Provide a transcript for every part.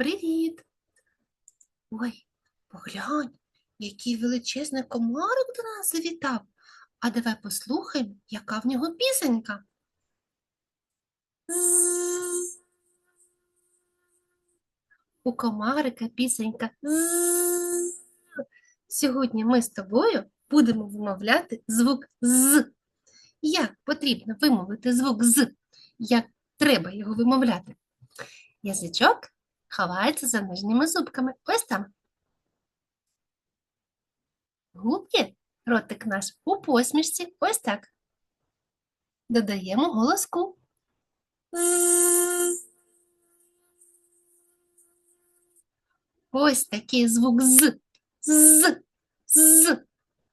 Привіт. Ой, поглянь, який величезний комарик до нас завітав. А давай послухаємо, яка в нього пісенька. У комарика пісенька. Сьогодні ми з тобою будемо вимовляти звук з. Як потрібно вимовити звук з? Як треба його вимовляти? Язичок ховається за нижніми зубками. Ось там. Губки, ротик наш у посмішці. Ось так. Додаємо голоску. Ось такий звук з. З. З.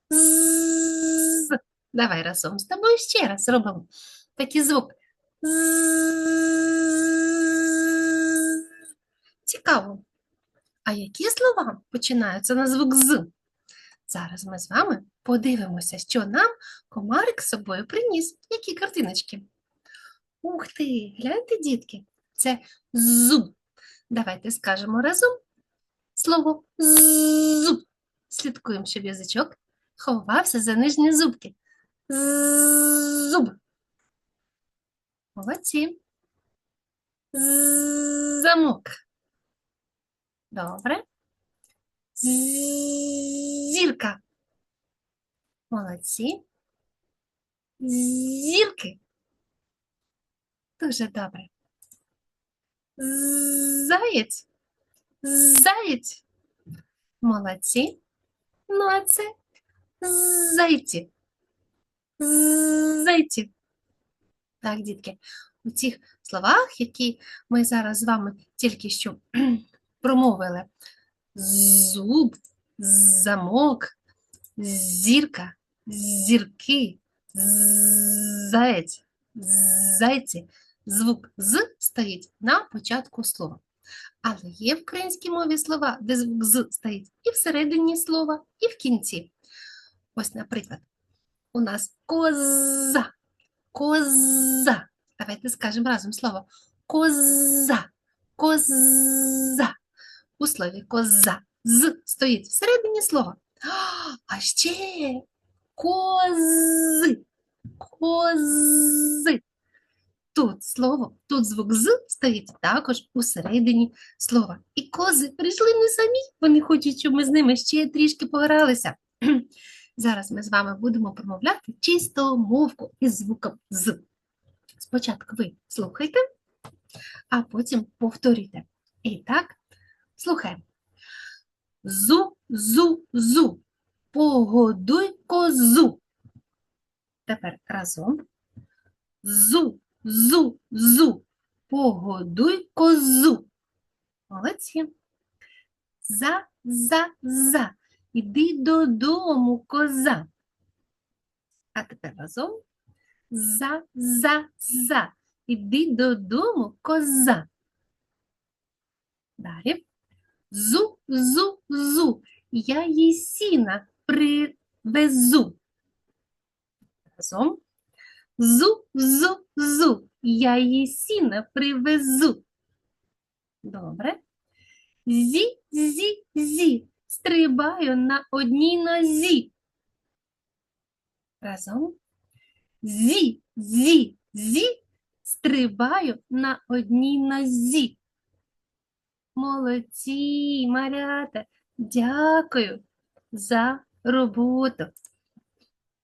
З. Давай разом з тобою ще раз зробимо такий звук. З. Цікаво. А які слова починаються на звук з? Зараз ми з вами подивимося, що нам комарик з собою приніс. Які картиночки? Ух ти, гляньте, дітки, це зуб. Давайте скажемо разом слово зуб. Слідкуємо, щоб язичок ховався за нижні зубки. Зуб. Молодці. Замок. Добре. Зірка. Молодці. Зірки. Дуже добре. Заєць. Заєць. Молодці. Ну, а це зайці. Зайці. Так, дітки, у цих словах, які ми зараз з вами тільки що промовили, зуб, замок, зірка, зірки, заєць, зайці. Звук з стоїть на початку слова. Але є в українській мові слова, де звук з стоїть і всередині слова, і в кінці. Ось, наприклад, у нас коза, коза. Давайте скажемо разом слово коза, коза. У слові коза з стоїть всередині слова. А ще кози, кози. Тут слово, тут звук з стоїть також у середині слова. І кози прийшли не самі, вони хочуть, щоб ми з ними ще трішки погралися. Зараз ми з вами будемо промовляти чисто мовку із звуком з. Спочатку ви слухайте, а потім повторюйте. І так, слухаємо. Зу, зу, зу. Погодуй козу. Тепер разом. Зу, зу, зу. Погодуй козу. Молодці. За, за, за. Іди додому, коза. А тепер разом. За, за, за. Іди додому, коза. Далі. Зу, зу, зу. Я їй сіна привезу. Разом. Зу, зу, зу. Я їй сіна привезу. Добре. Зі, зі, зі. Стрибаю на одній нозі. Разом. Зі, зі, зі. Стрибаю на одній нозі. Молодці, малята. Дякую за роботу.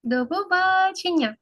До побачення!